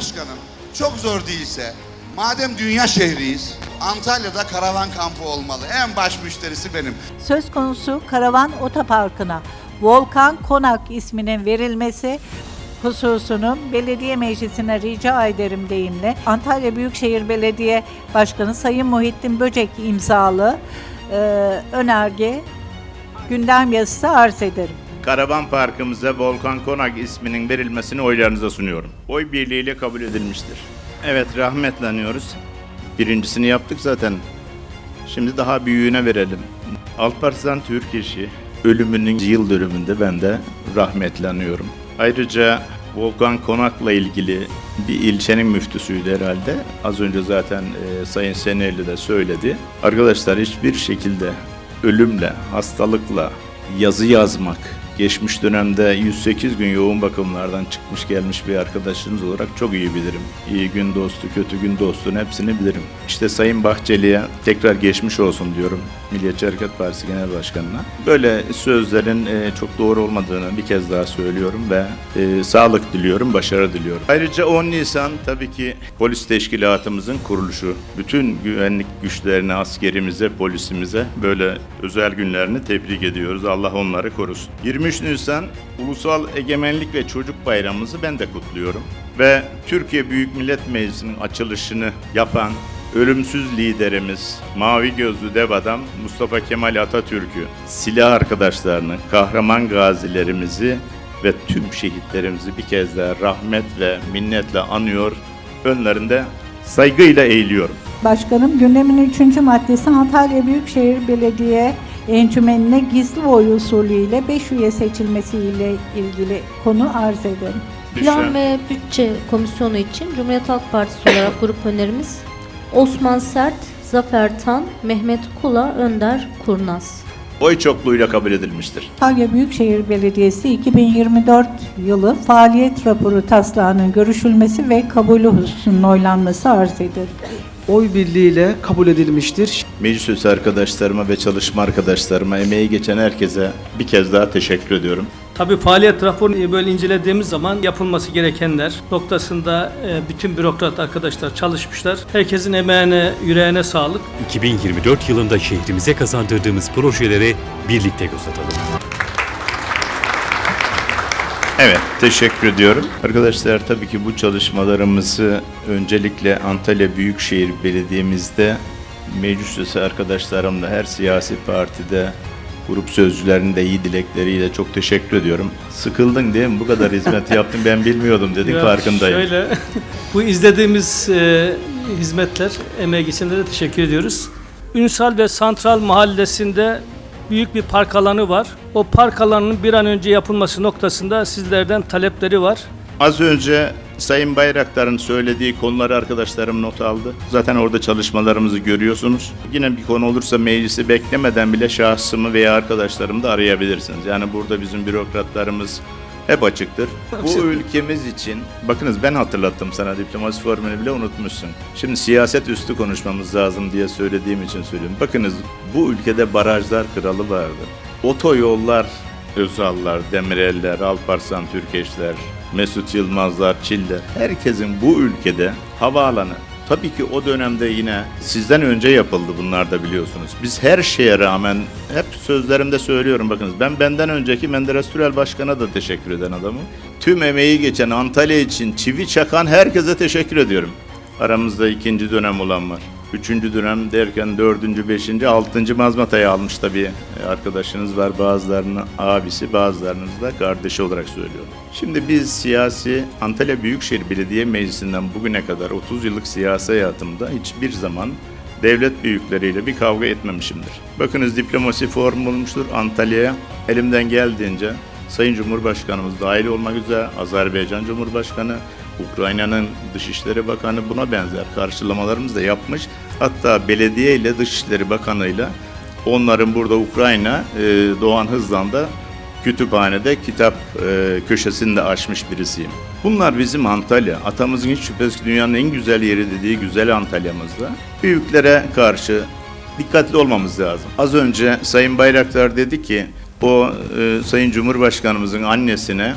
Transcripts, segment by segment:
Başkanım çok zor değilse madem dünya şehriyiz Antalya'da karavan kampı olmalı. En baş müşterisi benim. Söz konusu karavan otoparkına Volkan Konak isminin verilmesi hususunu belediye meclisine rica ederim deyimle Antalya Büyükşehir Belediye Başkanı Sayın Muhittin Böcek imzalı e, önerge gündem yazısı arz ederim. Karavan Parkımıza Volkan Konak isminin verilmesini oylarınıza sunuyorum. Oy birliğiyle kabul edilmiştir. Evet rahmetle anıyoruz. Birincisini yaptık zaten. Şimdi daha büyüğüne verelim. Alparslan Türk işi ölümünün yıl dönümünde ben de rahmetle anıyorum. Ayrıca Volkan Konak'la ilgili bir ilçenin müftüsüydü herhalde. Az önce zaten e, Sayın Seneli de söyledi. Arkadaşlar hiçbir şekilde ölümle, hastalıkla, yazı yazmak, geçmiş dönemde 108 gün yoğun bakımlardan çıkmış gelmiş bir arkadaşınız olarak çok iyi bilirim. İyi gün dostu, kötü gün dostun hepsini bilirim. İşte Sayın Bahçeli'ye tekrar geçmiş olsun diyorum. Milliyetçi Hareket Partisi Genel Başkanı'na. Böyle sözlerin e, çok doğru olmadığını bir kez daha söylüyorum ve e, sağlık diliyorum, başarı diliyorum. Ayrıca 10 Nisan tabii ki polis teşkilatımızın kuruluşu. Bütün güvenlik güçlerine, askerimize, polisimize böyle özel günlerini tebrik ediyoruz. Allah onları korusun. 23 Nisan Ulusal Egemenlik ve Çocuk Bayramımızı ben de kutluyorum. Ve Türkiye Büyük Millet Meclisi'nin açılışını yapan ölümsüz liderimiz, mavi gözlü dev adam Mustafa Kemal Atatürk'ü, silah arkadaşlarını, kahraman gazilerimizi ve tüm şehitlerimizi bir kez daha rahmet ve minnetle anıyor, önlerinde saygıyla eğiliyorum. Başkanım gündemin üçüncü maddesi Antalya Büyükşehir Belediye Encümeni'ne gizli oy usulüyle 5 üye seçilmesiyle ilgili konu arz ederim. Plan ve Bütçe Komisyonu için Cumhuriyet Halk Partisi olarak grup önerimiz Osman Sert, Zafer Tan, Mehmet Kula, Önder Kurnaz. Oy çokluğuyla kabul edilmiştir. Antalya Büyükşehir Belediyesi 2024 yılı faaliyet raporu taslağının görüşülmesi ve kabulü hususunun oylanması arz edilir. oy birliğiyle kabul edilmiştir. Meclis üyesi arkadaşlarıma ve çalışma arkadaşlarıma, emeği geçen herkese bir kez daha teşekkür ediyorum. Tabii faaliyet raporunu böyle incelediğimiz zaman yapılması gerekenler noktasında e, bütün bürokrat arkadaşlar çalışmışlar. Herkesin emeğine, yüreğine sağlık. 2024 yılında şehrimize kazandırdığımız projelere birlikte göz atalım. Evet, teşekkür ediyorum. Arkadaşlar tabii ki bu çalışmalarımızı öncelikle Antalya Büyükşehir Belediye'mizde meclis üyesi arkadaşlarımla her siyasi partide grup sözcülerinin de iyi dilekleriyle çok teşekkür ediyorum. Sıkıldın değil mi? Bu kadar hizmet yaptım ben bilmiyordum dedik Ya farkındayım. Şöyle, bu izlediğimiz e, hizmetler, emeği geçenlere teşekkür ediyoruz. Ünsal ve Santral Mahallesi'nde büyük bir park alanı var. O park alanının bir an önce yapılması noktasında sizlerden talepleri var. Az önce Sayın Bayraktar'ın söylediği konuları arkadaşlarım not aldı. Zaten orada çalışmalarımızı görüyorsunuz. Yine bir konu olursa meclisi beklemeden bile şahsımı veya arkadaşlarımı da arayabilirsiniz. Yani burada bizim bürokratlarımız hep açıktır. Bu ülkemiz için, bakınız ben hatırlattım sana diplomasi formülünü bile unutmuşsun. Şimdi siyaset üstü konuşmamız lazım diye söylediğim için söylüyorum. Bakınız bu ülkede barajlar kralı vardı. Otoyollar Özallar, Demireller, Alparslan Türkeşler, Mesut Yılmazlar, Çiller. Herkesin bu ülkede havaalanı. Tabii ki o dönemde yine sizden önce yapıldı bunlar da biliyorsunuz. Biz her şeye rağmen hep sözlerimde söylüyorum bakınız ben benden önceki Menderes Türel Başkan'a da teşekkür eden adamım. Tüm emeği geçen Antalya için çivi çakan herkese teşekkür ediyorum. Aramızda ikinci dönem olan var. Üçüncü dönem derken dördüncü, beşinci, altıncı mazmatayı almış tabii arkadaşınız var. Bazılarının abisi, bazılarınız da kardeşi olarak söylüyorum. Şimdi biz siyasi Antalya Büyükşehir Belediye Meclisi'nden bugüne kadar 30 yıllık siyasi hayatımda hiçbir zaman devlet büyükleriyle bir kavga etmemişimdir. Bakınız diplomasi forum olmuştur Antalya'ya. Elimden geldiğince Sayın Cumhurbaşkanımız dahil olmak üzere Azerbaycan Cumhurbaşkanı, Ukrayna'nın Dışişleri Bakanı buna benzer karşılamalarımızı da yapmış. Hatta belediye ile Dışişleri Bakanı'yla onların burada Ukrayna, e, Doğan Hızlan da kütüphanede kitap e, köşesini de açmış birisiyim. Bunlar bizim Antalya. Atamızın hiç şüphesiz dünyanın en güzel yeri dediği güzel Antalya'mızda. Büyüklere karşı dikkatli olmamız lazım. Az önce Sayın Bayraktar dedi ki o e, Sayın Cumhurbaşkanımızın annesine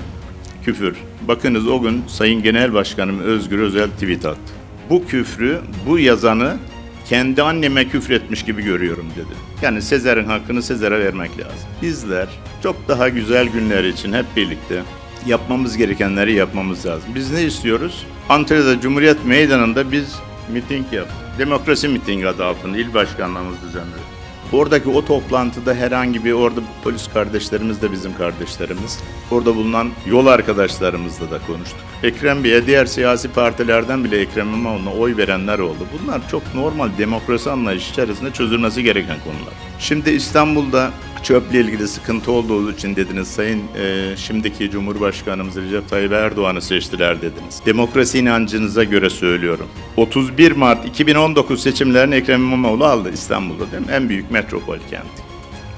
küfür. Bakınız o gün Sayın Genel Başkanım Özgür Özel tweet attı. Bu küfrü, bu yazanı kendi anneme küfretmiş gibi görüyorum dedi. Yani Sezer'in hakkını Sezer'e vermek lazım. Bizler çok daha güzel günler için hep birlikte yapmamız gerekenleri yapmamız lazım. Biz ne istiyoruz? Antalya'da Cumhuriyet Meydanı'nda biz miting yaptık. Demokrasi mitingi adı altında il başkanlığımız düzenledi. Oradaki o toplantıda herhangi bir orada polis kardeşlerimiz de bizim kardeşlerimiz. Orada bulunan yol arkadaşlarımızla da konuştuk. Ekrem Bey'e diğer siyasi partilerden bile Ekrem İmamoğlu'na oy verenler oldu. Bunlar çok normal demokrasi anlayışı içerisinde çözülmesi gereken konular. Şimdi İstanbul'da çöple ilgili sıkıntı olduğu için dediniz Sayın e, şimdiki Cumhurbaşkanımız Recep Tayyip Erdoğan'ı seçtiler dediniz. Demokrasi inancınıza göre söylüyorum. 31 Mart 2019 seçimlerini Ekrem İmamoğlu aldı İstanbul'da değil mi? En büyük metropol kenti.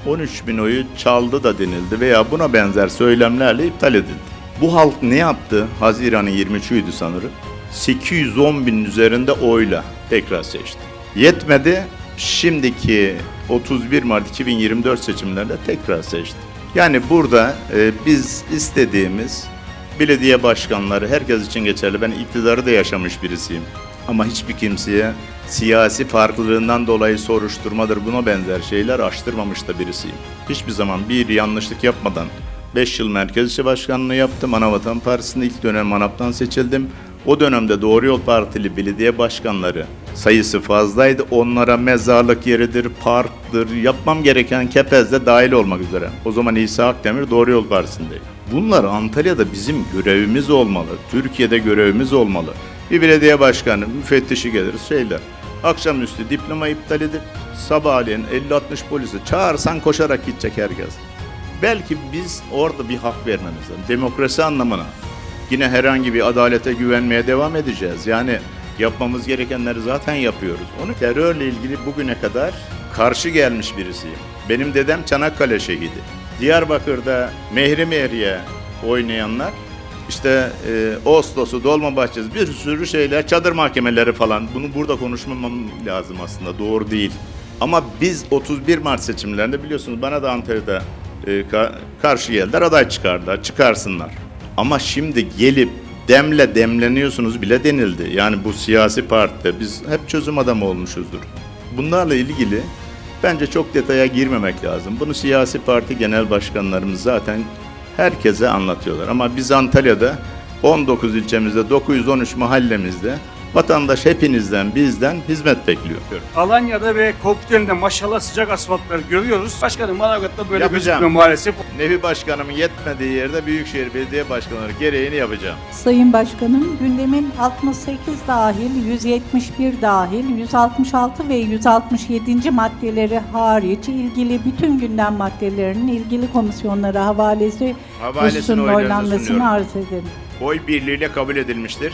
13 bin oyu çaldı da denildi veya buna benzer söylemlerle iptal edildi. Bu halk ne yaptı? Haziran'ın 23'üydü sanırım. 810 bin üzerinde oyla tekrar seçti. Yetmedi. Şimdiki 31 Mart 2024 seçimlerinde tekrar seçti. Yani burada e, biz istediğimiz belediye başkanları herkes için geçerli. Ben iktidarı da yaşamış birisiyim. Ama hiçbir kimseye siyasi farklılığından dolayı soruşturmadır buna benzer şeyler açtırmamış da birisiyim. Hiçbir zaman bir yanlışlık yapmadan 5 yıl Merkez İşi Başkanlığı yaptım. Anavatan Partisi'nde ilk dönem ANAP'tan seçildim. O dönemde Doğru Yol Partili belediye başkanları sayısı fazlaydı. Onlara mezarlık yeridir, parktır, yapmam gereken Kepez'de dahil olmak üzere. O zaman İsa Akdemir Doğru Yol Partisi'ndeydi. Bunlar Antalya'da bizim görevimiz olmalı. Türkiye'de görevimiz olmalı. Bir belediye başkanı, müfettişi gelir, şeyler. Akşamüstü diploma iptal edip sabahleyin 50-60 polisi çağırsan koşarak gidecek herkes. Belki biz orada bir hak vermemiz lazım. Demokrasi anlamına. Yine herhangi bir adalete güvenmeye devam edeceğiz. Yani yapmamız gerekenleri zaten yapıyoruz. Onu terörle ilgili bugüne kadar karşı gelmiş birisiyim. Benim dedem Çanakkale şehidi. Diyarbakır'da Mehri Mehri'ye oynayanlar işte e, Ağustos'u, Dolmabahçe'si bir sürü şeyler, çadır mahkemeleri falan. Bunu burada konuşmamam lazım aslında. Doğru değil. Ama biz 31 Mart seçimlerinde biliyorsunuz bana da Antalya'da e, ka- karşı geldiler, aday çıkardılar, çıkarsınlar. Ama şimdi gelip demle demleniyorsunuz bile denildi. Yani bu siyasi partide biz hep çözüm adamı olmuşuzdur. Bunlarla ilgili bence çok detaya girmemek lazım. Bunu siyasi parti genel başkanlarımız zaten herkese anlatıyorlar. Ama biz Antalya'da 19 ilçemizde 913 mahallemizde vatandaş hepinizden bizden hizmet bekliyor. Alanya'da ve Koktel'de maşallah sıcak asfaltları görüyoruz. Başkanım Manavgat'ta böyle Yapacağım. gözükmüyor maalesef. Nevi Başkanımın yetmediği yerde Büyükşehir Belediye Başkanları gereğini yapacağım. Sayın Başkanım, gündemin 68 dahil, 171 dahil, 166 ve 167. maddeleri hariç ilgili bütün gündem maddelerinin ilgili komisyonlara havalesi Havalesini oylarınıza oylanmasını arz ederim. Oy birliğiyle kabul edilmiştir.